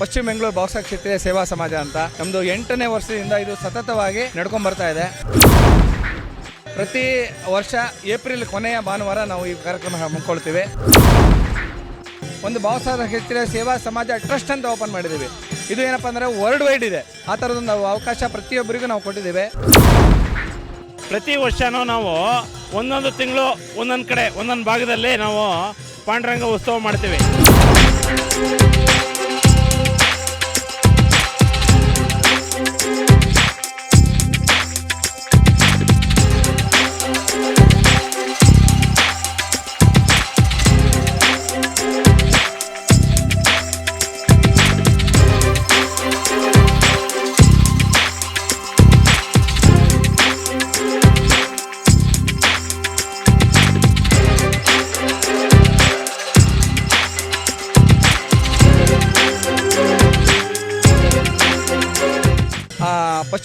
ಪಶ್ಚಿಮ ಬೆಂಗಳೂರು ಬಾಕ್ಸರ್ ಕ್ಷೇತ್ರ ಸೇವಾ ಸಮಾಜ ಅಂತ. ನಮ್ದು ಎಂಟನೇ ವರ್ಷದಿಂದ ಇದು ಸತತವಾಗಿ ನಡ್ಕೊಂಡ್ ಬರ್ತಾ ಇದೆ. ಪ್ರತಿ ವರ್ಷ ಏಪ್ರಿಲ್ ಕೊನೆಯ ಭಾನುವಾರ ನಾವು ಈ ಕಾರ್ಯಕ್ರಮ ಹಮ್ಮಿಕೊಳ್ತೀವಿ. ಒಂದು ಭಾವಸಾರ ಕ್ಷೇತ್ರ ಸೇವಾ ಸಮಾಜ ಟ್ರಸ್ಟ್ ಅಂತ ಓಪನ್ ಮಾಡಿದ್ದೀವಿ. ಇದು ಏನಪ್ಪ ಅಂದರೆ ವರ್ಲ್ಡ್ ವೈಡ್ ಇದೆ. ಆ ಥರದೊಂದು ಅವಕಾಶ ಪ್ರತಿಯೊಬ್ಬರಿಗೂ ನಾವು ಕೊಟ್ಟಿದ್ದೇವೆ. ಪ್ರತಿ ವರ್ಷನೂ ನಾವು ಒಂದೊಂದು ತಿಂಗಳು ಒಂದೊಂದು ಕಡೆ, ಒಂದೊಂದು ಭಾಗದಲ್ಲಿ ನಾವು ಪಾಂಡುರಂಗ ಉತ್ಸವ ಮಾಡ್ತೀವಿ.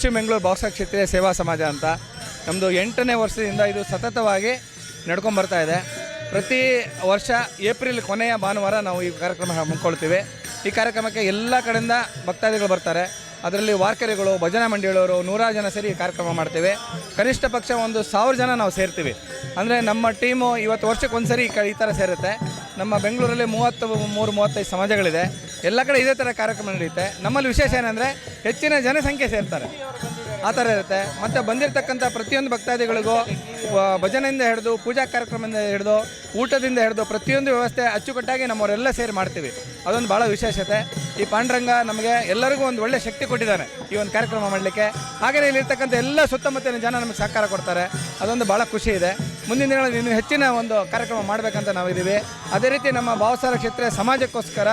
ಪಶ್ಚಿಮ ಬೆಂಗಳೂರು ಬಾಕ್ಸ ಕ್ಷೇತ್ರೀಯ ಸೇವಾ ಸಮಾಜ ಅಂತ. ನಮ್ಮದು ಎಂಟನೇ ವರ್ಷದಿಂದ ಇದು ಸತತವಾಗಿ ನಡ್ಕೊಂಡ್ಬರ್ತಾ ಇದೆ. ಪ್ರತಿ ವರ್ಷ ಏಪ್ರಿಲ್ ಕೊನೆಯ ಭಾನುವಾರ ನಾವು ಈ ಕಾರ್ಯಕ್ರಮ ಹಮ್ಮಿಕೊಳ್ತೀವಿ. ಈ ಕಾರ್ಯಕ್ರಮಕ್ಕೆ ಎಲ್ಲ ಕಡೆಯಿಂದ ಭಕ್ತಾದಿಗಳು ಬರ್ತಾರೆ. ಅದರಲ್ಲಿ ವಾರ್ಕರಿಗಳು, ಭಜನಾ ಮಂಡಳಿಯವರು ನೂರಾರು ಜನ ಸೇರಿ ಈ ಕಾರ್ಯಕ್ರಮ ಮಾಡ್ತೇವೆ. ಕನಿಷ್ಠ ಪಕ್ಷ ಒಂದು ಸಾವಿರ ಜನ ನಾವು ಸೇರ್ತೀವಿ. ಅಂದರೆ ನಮ್ಮ ಟೀಮು ಇವತ್ತು ವರ್ಷಕ್ಕೆ ಒಂದು ಸರಿ ಈ ಕ- ಈ ಥರ ಸೇರುತ್ತೆ. ನಮ್ಮ ಬೆಂಗಳೂರಲ್ಲಿ ಮೂವತ್ತು, ಮೂರು, ಮೂವತ್ತೈದು ಸಮಾಜಗಳಿದೆ. ಎಲ್ಲ ಕಡೆ ಇದೇ ಥರ ಕಾರ್ಯಕ್ರಮ ನಡೆಯುತ್ತೆ. ನಮ್ಮಲ್ಲಿ ವಿಶೇಷ ಏನಂದರೆ ಹೆಚ್ಚಿನ ಜನಸಂಖ್ಯೆ ಸೇರ್ತಾರೆ. ಆ ಥರ ಇರುತ್ತೆ. ಮತ್ತು ಬಂದಿರತಕ್ಕಂಥ ಪ್ರತಿಯೊಂದು ಭಕ್ತಾದಿಗಳಿಗೂ ಭಜನೆಯಿಂದ ಹಿಡಿದು, ಪೂಜಾ ಕಾರ್ಯಕ್ರಮದಿಂದ ಹಿಡಿದು, ಊಟದಿಂದ ಹಿಡಿದು ಪ್ರತಿಯೊಂದು ವ್ಯವಸ್ಥೆ ಅಚ್ಚುಕಟ್ಟಾಗಿ ನಮ್ಮವರೆಲ್ಲ ಸೇರಿ ಮಾಡ್ತೀವಿ. ಅದೊಂದು ಭಾಳ ವಿಶೇಷತೆ. ಈ ಪಾಂಡುರಂಗ ನಮಗೆ ಎಲ್ಲರಿಗೂ ಒಂದು ಒಳ್ಳೆ ಶಕ್ತಿ ಕೊಟ್ಟಿದ್ದಾನೆ ಈ ಒಂದು ಕಾರ್ಯಕ್ರಮ ಮಾಡಲಿಕ್ಕೆ. ಹಾಗೆಯೇ ಇಲ್ಲಿರ್ತಕ್ಕಂಥ ಎಲ್ಲ ಸುತ್ತಮುತ್ತಲಿನ ಜನ ನಮಗೆ ಸಹಕಾರ ಕೊಡ್ತಾರೆ. ಅದೊಂದು ಭಾಳ ಖುಷಿ ಇದೆ. ಮುಂದಿನ ದಿನಗಳಲ್ಲಿ ಇನ್ನೂ ಹೆಚ್ಚಿನ ಒಂದು ಕಾರ್ಯಕ್ರಮ ಮಾಡಬೇಕಂತ ನಾವಿದ್ದೀವಿ. ಅದೇ ರೀತಿ ನಮ್ಮ ಭಾವಸಾರ ಕ್ಷೇತ್ರ ಸಮಾಜಕ್ಕೋಸ್ಕರ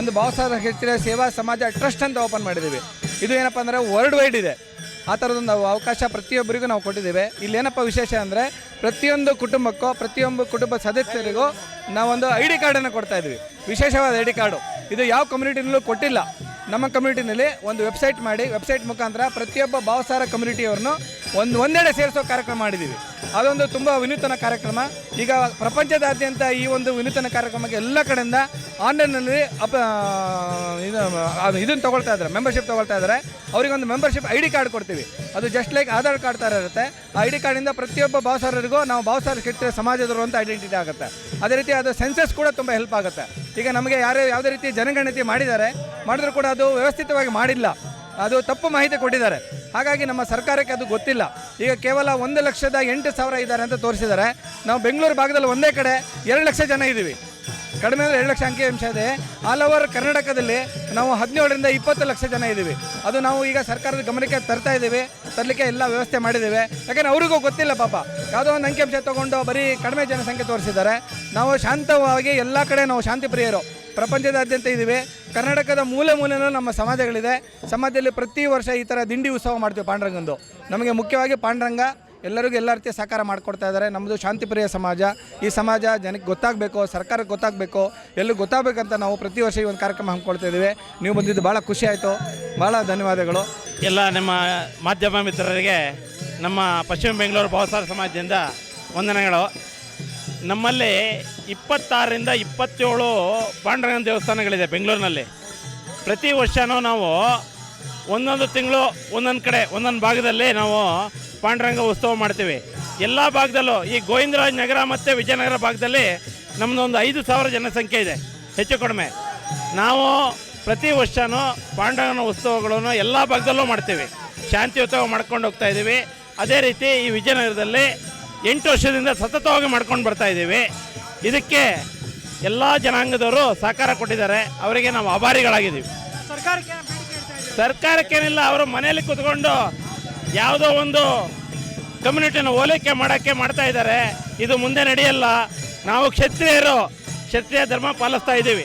ಒಂದು ಭಾವಸಾರ ಕ್ಷೇತ್ರ ಸೇವಾ ಸಮಾಜ ಟ್ರಸ್ಟ್ ಅಂತ ಓಪನ್ ಮಾಡಿದ್ದೀವಿ. ಇದು ಏನಪ್ಪ ಅಂದರೆ ವರ್ಲ್ಡ್ ವೈಡ್ ಇದೆ. ಆ ಥರದೊಂದು ಅವಕಾಶ ಪ್ರತಿಯೊಬ್ಬರಿಗೂ ನಾವು ಕೊಟ್ಟಿದ್ದೇವೆ. ಇಲ್ಲಿ ಏನಪ್ಪ ವಿಶೇಷ ಅಂದರೆ ಪ್ರತಿಯೊಂದು ಕುಟುಂಬಕ್ಕೂ, ಪ್ರತಿಯೊಂದು ಕುಟುಂಬ ಸದಸ್ಯರಿಗೂ ನಾವೊಂದು ಐ ಡಿ ಕಾರ್ಡನ್ನು ಕೊಡ್ತಾ ಇದ್ವಿ ವಿಶೇಷವಾದ ಐ ಡಿ ಕಾರ್ಡು. ಇದು ಯಾವ ಕಮ್ಯುನಿಟಿನಲ್ಲೂ ಕೊಟ್ಟಿಲ್ಲ. ನಮ್ಮ ಕಮ್ಯುನಿಟಿನಲ್ಲಿ ಒಂದು ವೆಬ್ಸೈಟ್ ಮಾಡಿ ವೆಬ್ಸೈಟ್ ಮುಖಾಂತರ ಪ್ರತಿಯೊಬ್ಬ ಭಾವಸಾರ ಕಮ್ಯುನಿಟಿಯವ್ರನ್ನು ಒಂದು, ಒಂದೆಡೆ ಸೇರಿಸೋ ಕಾರ್ಯಕ್ರಮ ಮಾಡಿದ್ದೀವಿ. ಅದೊಂದು ತುಂಬ ವಿನೂತನ ಕಾರ್ಯಕ್ರಮ. ಈಗ ಪ್ರಪಂಚದಾದ್ಯಂತ ಈ ಒಂದು ವಿನೂತನ ಕಾರ್ಯಕ್ರಮಕ್ಕೆ ಎಲ್ಲ ಕಡೆಯಿಂದ ಆನ್ಲೈನಲ್ಲಿ ಅಪ್ ಇದು ಇದನ್ನು ತೊಗೊಳ್ತಾ ಇದ್ದಾರೆ ಮೆಂಬರ್ಶಿಪ್ ತೊಗೊಳ್ತಾ ಇದ್ದಾರೆ. ಅವರಿಗೊಂದು ಮೆಂಬರ್ಶಿಪ್ ಐ ಡಿ ಕಾರ್ಡ್ ಕೊಡ್ತೀವಿ. ಅದು ಜಸ್ಟ್ ಲೈಕ್ ಆಧಾರ್ ಕಾರ್ಡ್ ಥರ ಇರುತ್ತೆ. ಆ ಐ ಡಿ ಕಾರ್ಡಿಂದ ಪ್ರತಿಯೊಬ್ಬ ಭಾವಸಾರರಿಗೂ ನಾವು ಭಾವಸಾರ ಕ್ಷೇತ್ರ ಸಮಾಜದವರು ಅಂತ ಐಡೆಂಟಿಟಿ ಆಗುತ್ತೆ. ಅದೇ ರೀತಿ ಅದು ಸೆನ್ಸಸ್ ಕೂಡ ತುಂಬ ಹೆಲ್ಪ್ ಆಗುತ್ತೆ. ಈಗ ನಮಗೆ ಯಾರೇ ಯಾವುದೇ ರೀತಿ ಜನಗಣತಿ ಮಾಡಿದ್ದಾರೆ, ಮಾಡಿದ್ರು ಕೂಡ ಅದು ವ್ಯವಸ್ಥಿತವಾಗಿ ಮಾಡಿಲ್ಲ. ಅದು ತಪ್ಪು ಮಾಹಿತಿ ಕೊಟ್ಟಿದ್ದಾರೆ. ಹಾಗಾಗಿ ನಮ್ಮ ಸರ್ಕಾರಕ್ಕೆ ಅದು ಗೊತ್ತಿಲ್ಲ. ಈಗ ಕೇವಲ ಒಂದು ಲಕ್ಷದ ಎಂಟು ಸಾವಿರ ಇದ್ದಾರೆ ಅಂತ ತೋರಿಸಿದ್ದಾರೆ. ನಾವು ಬೆಂಗಳೂರು ಭಾಗದಲ್ಲಿ ಒಂದೇ ಕಡೆ ಎರಡು ಲಕ್ಷ ಜನ ಇದ್ದೀವಿ. ಕಡಿಮೆ ಅಂದರೆ ಎರಡು ಲಕ್ಷ ಅಂಕಿಅಂಶ ಇದೆ. ಆಲ್ ಓವರ್ ಕರ್ನಾಟಕದಲ್ಲಿ ನಾವು ಹದಿನೇಳರಿಂದ ಇಪ್ಪತ್ತು ಲಕ್ಷ ಜನ ಇದ್ದೀವಿ. ಅದು ನಾವು ಈಗ ಸರ್ಕಾರದ ಗಮನಕ್ಕೆ ತರ್ತಾ ಇದ್ದೀವಿ. ತರಲಿಕ್ಕೆ ಎಲ್ಲ ವ್ಯವಸ್ಥೆ ಮಾಡಿದ್ದೇವೆ. ಯಾಕಂದರೆ ಅವರಿಗೂ ಗೊತ್ತಿಲ್ಲ ಪಾಪ. ಯಾವುದೋ ಒಂದು ಅಂಕಿಅಂಶ ತೊಗೊಂಡು ಬರೀ ಕಡಿಮೆ ಜನಸಂಖ್ಯೆ ತೋರಿಸಿದ್ದಾರೆ. ನಾವು ಶಾಂತವಾಗಿ ಎಲ್ಲ ಕಡೆ ನಾವು ಶಾಂತಿ ಪ್ರಿಯರು ಪ್ರಪಂಚದಾದ್ಯಂತ ಇದ್ದೀವಿ. ಕರ್ನಾಟಕದ ಮೂಲೆ ಮೂಲೆಯೂ ನಮ್ಮ ಸಮಾಜಗಳಿದೆ. ಸಮಾಜದಲ್ಲಿ ಪ್ರತಿ ವರ್ಷ ಈ ಥರ ದಿಂಡಿ ಉತ್ಸವ ಮಾಡ್ತೀವಿ ಪಾಂಡುರಂಗಂದು. ನಮಗೆ ಮುಖ್ಯವಾಗಿ ಪಾಂಡುರಂಗ ಎಲ್ಲರಿಗೂ ಎಲ್ಲ ರೀತಿಯ ಸಹಕಾರ ಮಾಡಿಕೊಡ್ತಾ ಇದ್ದಾರೆ. ನಮ್ಮದು ಶಾಂತಿಪ್ರಿಯ ಸಮಾಜ. ಈ ಸಮಾಜ ಜನಕ್ಕೆ ಗೊತ್ತಾಗಬೇಕು, ಸರ್ಕಾರಕ್ಕೆ ಗೊತ್ತಾಗಬೇಕು, ಎಲ್ಲೂ ಗೊತ್ತಾಗಬೇಕಂತ ನಾವು ಪ್ರತಿ ವರ್ಷ ಈ ಒಂದು ಕಾರ್ಯಕ್ರಮ ಹಮ್ಮಿಕೊಳ್ತಾ ಇದ್ದೀವಿ. ನೀವು ಬಂದಿದ್ದು ಭಾಳ ಖುಷಿ ಆಯಿತು. ಭಾಳ ಧನ್ಯವಾದಗಳು. ಎಲ್ಲ ನಮ್ಮ ಮಾಧ್ಯಮ ಮಿತ್ರರಿಗೆ ನಮ್ಮ ಪಶ್ಚಿಮ ಬೆಂಗಳೂರು ಭಾವಸಾರ ಸಮಾಜದಿಂದ ವಂದನೆಗಳು. ನಮ್ಮಲ್ಲಿ ಇಪ್ಪತ್ತಾರರಿಂದ ಇಪ್ಪತ್ತೇಳು ಪಾಂಡುರಂಗನ ದೇವಸ್ಥಾನಗಳಿದೆ ಬೆಂಗಳೂರಿನಲ್ಲಿ. ಪ್ರತಿ ವರ್ಷವೂ ನಾವು ಒಂದೊಂದು ತಿಂಗಳು ಒಂದೊಂದು ಕಡೆ, ಒಂದೊಂದು ಭಾಗದಲ್ಲಿ ನಾವು ಪಾಂಡುರಂಗ ಉತ್ಸವ ಮಾಡ್ತೀವಿ. ಎಲ್ಲ ಭಾಗದಲ್ಲೂ ಈ ಗೋವಿಂದರಾಜ್ ನಗರ ಮತ್ತು ವಿಜಯನಗರ ಭಾಗದಲ್ಲಿ ನಮ್ಮದೊಂದು ಐದು ಸಾವಿರ ಜನಸಂಖ್ಯೆ ಇದೆ, ಹೆಚ್ಚು ಕಡಿಮೆ. ನಾವು ಪ್ರತಿ ವರ್ಷವೂ ಪಾಂಡುರಂಗನ ಉತ್ಸವಗಳನ್ನು ಎಲ್ಲ ಭಾಗದಲ್ಲೂ ಮಾಡ್ತೀವಿ. ಶಾಂತಿಯುತವಾಗಿ ಮಾಡ್ಕೊಂಡು ಹೋಗ್ತಾ ಇದ್ದೀವಿ. ಅದೇ ರೀತಿ ಈ ವಿಜಯನಗರದಲ್ಲಿ ಎಂಟು ವರ್ಷದಿಂದ ಸತತವಾಗಿ ಮಾಡ್ಕೊಂಡು ಬರ್ತಾ ಇದ್ದೀವಿ. ಇದಕ್ಕೆ ಎಲ್ಲ ಜನಾಂಗದವರು ಸಹಕಾರ ಕೊಟ್ಟಿದ್ದಾರೆ. ಅವರಿಗೆ ನಾವು ಆಭಾರಿಗಳಾಗಿದ್ದೀವಿ. ಸರ್ಕಾರಕ್ಕೇನಿಲ್ಲ ಅವರು ಮನೆಯಲ್ಲಿ ಕೂತ್ಕೊಂಡು ಯಾವುದೋ ಒಂದು ಕಮ್ಯುನಿಟಿನ ಓಲೈಕೆ ಮಾಡೋಕ್ಕೆ ಮಾಡ್ತಾ ಇದ್ದಾರೆ. ಇದು ಮುಂದೆ ನಡೆಯಲ್ಲ. ನಾವು ಕ್ಷತ್ರಿಯರು ಕ್ಷತ್ರಿಯ ಧರ್ಮ ಪಾಲಿಸ್ತಾ ಇದ್ದೀವಿ.